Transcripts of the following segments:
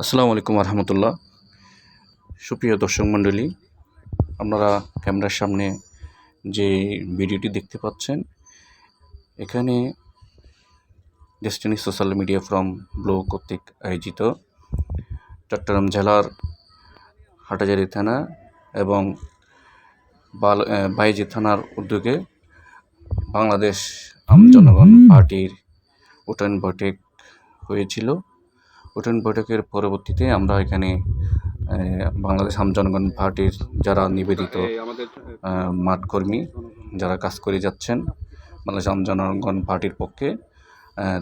আসসালামু আলাইকুম আহমতুল্লাহ সুপ্রিয় দর্শক মণ্ডলী আপনারা ক্যামেরার সামনে যে ভিডিওটি দেখতে পাচ্ছেন এখানে Destiny social media from blue কর্তৃক আয়োজিত চট্টগ্রাম জেলার হাটাজারি থানা এবং বাল বাইজি থানার উদ্যোগে বাংলাদেশ আম জনগণ পার্টির উঠান বৈঠক হয়েছিল। উঠান বৈঠকের পরবর্তীতে আমরা এখানে বাংলাদেশ আম জনগণ পার্টির যারা নিবেদিত মাঠকর্মী যারা কাজ করে যাচ্ছেন বাংলাদেশ আম জনগণ পার্টির পক্ষে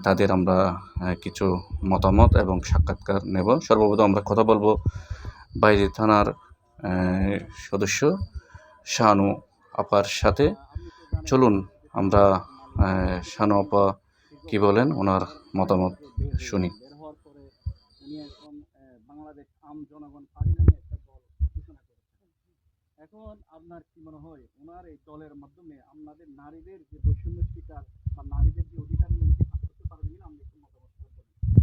তাদের আমরা কিছু মতামত এবং সাক্ষাৎকার নেব। সর্বপ্রথম আমরা কথা বলব বাইরে থানার সদস্য শানু আপার সাথে। চলুন আমরা শানু আপা কি বলেন? ওনার মতামত শুনি বের হওয়ার পরে উনি এখন আহ, বাংলাদেশ আম জনগণ পার্টি নামে একটা দল ঘোষণা করেছেন এখন আপনার কি মনে হয় ওনার এই দলের মাধ্যমে আপনাদের নারীদের যে বৈষম্য শিকার বা নারীদের যে অধিকার নিয়ে করতে পারবেন কিনা আপনি একটু মতামত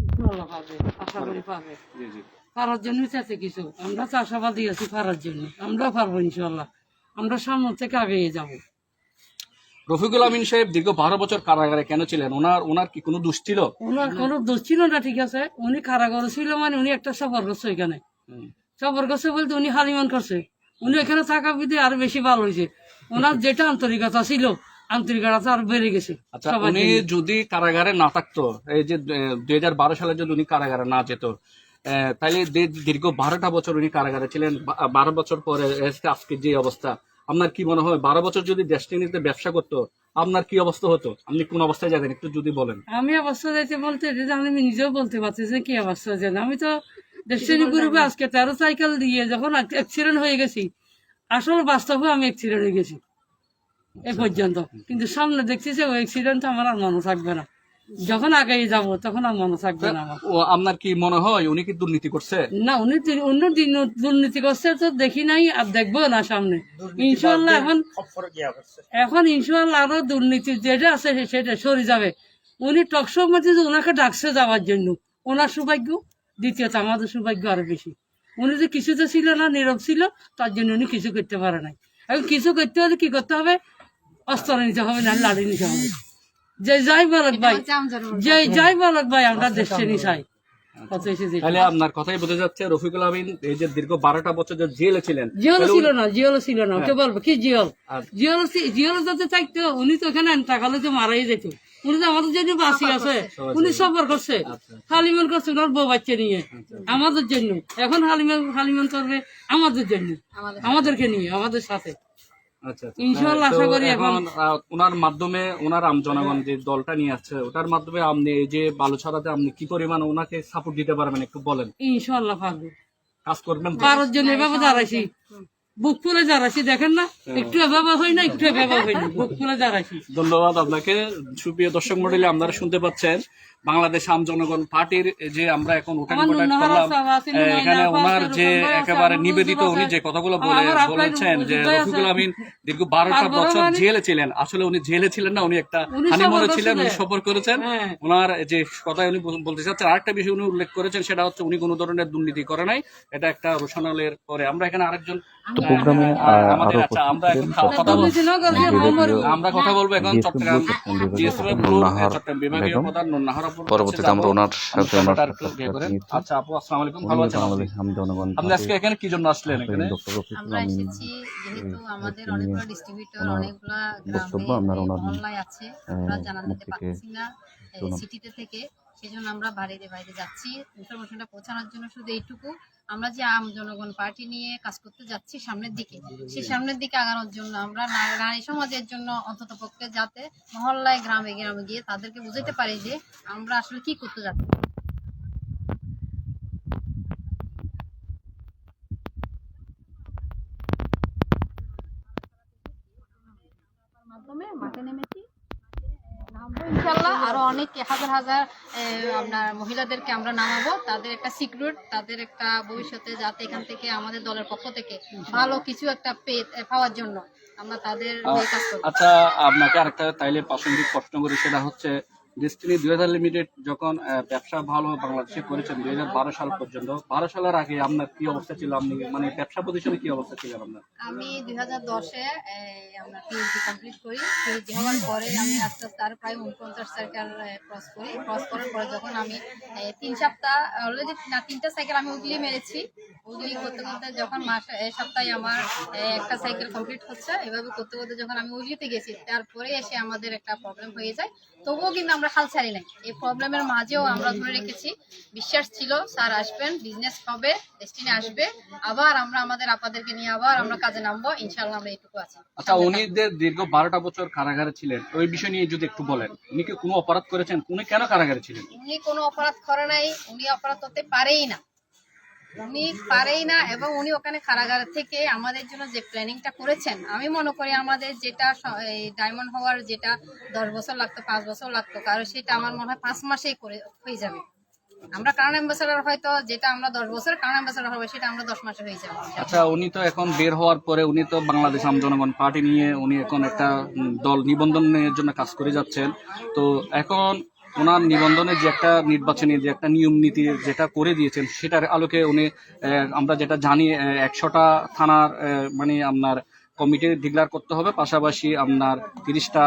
ইনশাল্লাহ পারবে আশা করি পারবে জি জি। পারার জন্য চাচ্ছে কিছু। আমরা চাষাবাদী আছি পারার জন্য। আমরা পারব ইনশাল্লাহ আমরা সামনে থেকে আগে যাব। রফিকুল আমিন সাহেব দীর্ঘ বারো বছর কারাগারে কেন ছিলেন? ওনার ওনার কি কোনো দোষ ছিল? ওনার কোনো দোষ ছিল না ঠিক আছে। উনি কারাগারে ছিল মানে উনি একটা সফর করছে এখানে। সফর করছে বলতে উনি হালিমান করছে। উনি এখানে থাকা বিধে আরও বেশি ভালো হয়েছে। ওনার যেটা আন্তরিকতা ছিল আন্তরিকতা আরও বেড়ে গেছে। আচ্ছা উনি যদি কারাগারে না থাকতো এই যে দুই হাজার বারো সালে যদি উনি কারাগারে না যেত তাহলে দীর্ঘ বারোটা বছর উনি কারাগারে ছিলেন। বারো বছর পরে আজকে যে অবস্থা আপনার কি মনে হয়, বারো বছর যদি ডেস্টিনিতে ব্যবসা করতো, আপনার কি অবস্থা হতো? আপনি কোন অবস্থায় যাবেন একটু যদি বলেন। আমি অবস্থা যাইতে বলতে আমি নিজেও বলতে পারছি যে কি অবস্থা যেন আমি তো ডেস্টিনি গ্রুপে আজকে তেরো সাইকেল দিয়ে যখন অ্যাক্সিডেন্ট হয়ে গেছি, আসলে বাস্তবে আমি অ্যাক্সিডেন্ট হয়ে গেছি। এ পর্যন্ত। কিন্তু সামনে দেখছি যে ওই অ্যাক্সিডেন্ট আমার আর মনে থাকবে না। যখন আগে যাব তখন আর মনে থাকবে না আমার। ও আপনার কি মনে হয় উনি কি দুর্নীতি করছে? না উনি অন্য দিন দুর্নীতি করছে তো দেখি নাই আর দেখব না সামনে। ইনশাল্লাহ এখন এখন ইনশাল্লাহ আরও দুর্নীতি যেটা আছে সেটা সরে যাবে। উনি টকশোর মধ্যে যে ওনাকে ডাকছে যাওয়ার জন্য ওনার সৌভাগ্য। দ্বিতীয়ত আমাদের সৌভাগ্য আরও বেশি। উনি যে কিছুতে ছিল না নীরব ছিল তার জন্য উনি কিছু করতে পারে নাই। এখন কিছু করতে হলে কি করতে হবে? অস্ত্র নিতে হবে না লাড়ি নিতে হবে। যে যাই বলক ভাই। যে যাই বলক ভাই আমরা দেশে নি চাই কত এসে যে তাহলে আপনার কথাই বোঝা যাচ্ছে রফিকুল আমিন এই যে দীর্ঘ বারোটা বছর যে জেলে ছিলেন জিওল ছিল না জিওল ছিল না ওকে বলব কি জিওল? জিওল জিওল যাতে থাকতো উনি তো এখানে টাকালে তো মারাই যেত। উনি তো আমাদের জন্য বাসি আছে উনি সফর করছে। হালিমান করছে ওনার বউ বাচ্চা নিয়ে আমাদের জন্য। এখন হালিমান হালিমান করবে আমাদের জন্য আমাদেরকে নিয়ে আমাদের সাথে। আচ্ছা ইনশাল্লাহ তো আশা করি এখন এখন ওনার মাধ্যমে ওনার আম জনগণ যে দলটা নিয়ে আসছে ওটার মাধ্যমে আপনি এই যে আপনি কি পরিমাণ ওনাকে সাপোর্ট দিতে পারবেন একটু বলেন? ইনশাল্লাহ পারব। কাজ করবেন তো? পারার জন্য এভাবে দাঁড়াইছি। বুক ফুলে দাঁড়াইছি দেখেন না? একটু হয় না একটু হয় না। বুক দাঁড়াইছি। ধন্যবাদ আপনাকে। সুপ্রিয় দর্শক মন্ডলী আপনারা শুনতে পাচ্ছেন বাংলাদেশ আম জনগণ পার্টির যে আমরা এখন উঠান বৈঠক করলাম এখানে ওনার যে একেবারে নিবেদিত উনি যে কথাগুলো বলে বলেছেন যে। রফিকুল আমিন দীর্ঘ বারোটা বছর মানে- জেলে ছিলেন। আসলে উনি জেলে ছিলেন না উনি একটা হানিমুনে ছিলেন উনি সফর করেছেন। হ্যাঁ। ওনার যে কথাই উনি বলতে চাচ্ছেন আরেকটা বিষয় উনি উল্লেখ করেছেন সেটা হচ্ছে উনি কোনো ধরনের দুর্নীতি করে নাই। এটা একটা রোশনালের পরে। আমরা এখানে আরেকজন আমাদের আচ্ছা আমরা এখন কথা বলব আমার কথা এখন চট্টগ্রাম চট্টগ্রাম বিভাগীয় প্রধান নাহার পরবর্তীতে আমরা ওনার সাথে। নিয়েছি আচ্ছা আপু আসসালামু আলাইকুম। ভালো আছেন আম জনগণ আপনি আজকে এখানে কি জন্য আসলেন এখানে? আমরা এসেছি যেহেতু আমাদের অনেকগুলো ডিস্ট্রিবিউটর অনেকগুলো গ্রামে আপনারা ওনার অনলাইন আছে। আমরা জানা দিতে পারছি না। সিটিতে থেকে সেজন্য আমরা বাইরে বাইরে যাচ্ছি। ইনফরমেশনটা পৌঁছানোর জন্য শুধু এইটুকু। আমরা যে আম জনগণ পার্টি নিয়ে কাজ করতে যাচ্ছি সামনের দিকে সেই সামনের দিকে আগানোর জন্য আমরা নারী সমাজের জন্য অন্তত পক্ষে যাতে মহল্লায় গ্রামে গ্রামে গিয়ে তাদেরকে বুঝাতে পারি যে আমরা আসলে কি করতে যাচ্ছি। মাধ্যমে মাঠে নামবো ইনশাল্লাহ আরও অনেক হাজার হাজার আপনার মহিলাদেরকে আমরা নামাবো। তাদের একটা সিকিউর তাদের একটা ভবিষ্যতে যাতে এখান থেকে আমাদের দলের পক্ষ থেকে ভালো কিছু একটা পেয়ে পাওয়ার জন্য আমরা তাদের আচ্ছা আপনাকে আরেকটা তাইলে প্রাসঙ্গিক প্রশ্ন করি সেটা হচ্ছে ডেস্টিনি দুই হাজার লিমিটেড যখন ব্যবসা ভালো বাংলাদেশে করেছেন দুই হাজার বারো সাল পর্যন্ত, বারো সালের আগে আপনার কি অবস্থা ছিল? আপনি মানে ব্যবসা প্রতিষ্ঠানে কি অবস্থা ছিল আপনার? আমি দুই হাজার দশে আমরা পিএইচডি কমপ্লিট করি। পিএইচডি হওয়ার পরে আমি আস্তে আস্তে আরও প্রায় উনপঞ্চাশ সাইকেল ক্রস করি। ক্রস করার পরে যখন আমি তিন সপ্তাহ অলরেডি না, তিনটা সাইকেল আমি উগলি মেরেছি। উগলি করতে করতে যখন মাস সপ্তাহে আমার একটা সাইকেল কমপ্লিট হচ্ছে। এভাবে করতে করতে যখন আমি উগলিতে গেছি, তারপরে এসে আমাদের একটা প্রবলেম হয়ে যায়। তবুও কিন্তু আমরা হাল ছাড়ি নাই। এই প্রবলেমের মাঝেও আমরা ধরে রেখেছি। বিশ্বাস ছিল স্যার আসবেন বিজনেস হবে ডেস্টিনি আসবে। আবার আমরা আমাদের আপাদেরকে নিয়ে আবার আমরা কাজে নামবো। ইনশাল্লাহ আমরা এইটুকু আছি। আচ্ছা উনি দীর্ঘ বারোটা বছর কারাগারে ছিলেন। ওই বিষয় নিয়ে যদি একটু বলেন উনি কি কোনো অপরাধ করেছেন? উনি কেন কারাগারে ছিলেন? উনি কোনো অপরাধ করে নাই উনি অপরাধ করতে পারেই না। উনি পারেই না এবং উনি ওখানে কারাগার থেকে আমাদের জন্য যে প্ল্যানিংটা করেছেন, আমি মনে করি আমাদের যেটা ডায়মন্ড হওয়ার যেটা দশ বছর লাগতো, পাঁচ বছর লাগতো, কারণ সেটা আমার মনে হয় পাঁচ মাসেই করে, হয়ে যাবে। আমরা কারণ অ্যাম্বাসাডার হয়তো যেটা আমরা দশ বছর কারণ অ্যাম্বাসাডার হবে, সেটা আমরা দশ মাসে হয়ে যাবে। আচ্ছা উনি তো এখন বের হওয়ার পরে উনি তো বাংলাদেশ আম জনগণ পার্টি নিয়ে উনি এখন একটা দল নিবন্ধনের জন্য কাজ করে যাচ্ছেন। তো এখন ওনার নিবন্ধনের যে একটা নির্বাচনী যে একটা নিয়ম নীতি যেটা করে দিয়েছেন, সেটার আলোকে উনি আমরা যেটা জানি একশোটা থানার মানে আপনার কমিটি ডিক্লার করতে হবে, পাশাপাশি আপনার তিরিশটা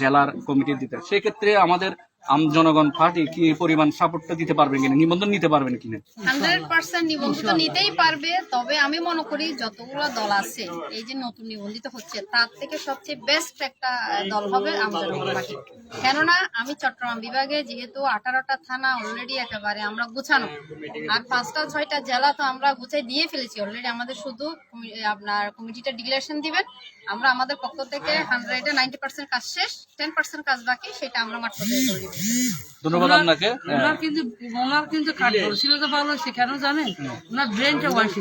জেলার কমিটি দিতে। সেক্ষেত্রে আমাদের আম জনগণ পার্টি কি পরিমাণ সাপোর্টটা দিতে পারবেন কিনা নিবন্ধন নিতে পারবেন কিনা? হান্ড্রেড পার্সেন্ট নিবন্ধিত নিতেই পারবে তবে আমি মনে করি যতগুলো দল আছে এই যে নতুন নিবন্ধিত হচ্ছে তার থেকে সবচেয়ে বেস্ট একটা দল হবে আমজনগণ পার্টি। কেননা আমি চট্টগ্রাম বিভাগে যেহেতু আঠারোটা থানা অলরেডি একেবারে আমরা গুছানো আর পাঁচটা ছয়টা জেলা তো আমরা গুছাই দিয়ে ফেলেছি অলরেডি আমাদের শুধু আপনার কমিটিটা ডিক্লারেশন দিবেন আমরা আমাদের পক্ষ থেকে হান্ড্রেডে নাইনটি পার্সেন্ট কাজ শেষ টেন পার্সেন্ট কাজ বাকি সেটা আমরা মাঠ পর্যায়ে ধন্যবাদ আপনাকে। ওনার কিন্তু ওনার কিন্তু কার্যকরশীলতা ভালো সেখানেও জানেন? ওনার ব্রেনটা ওয়াইস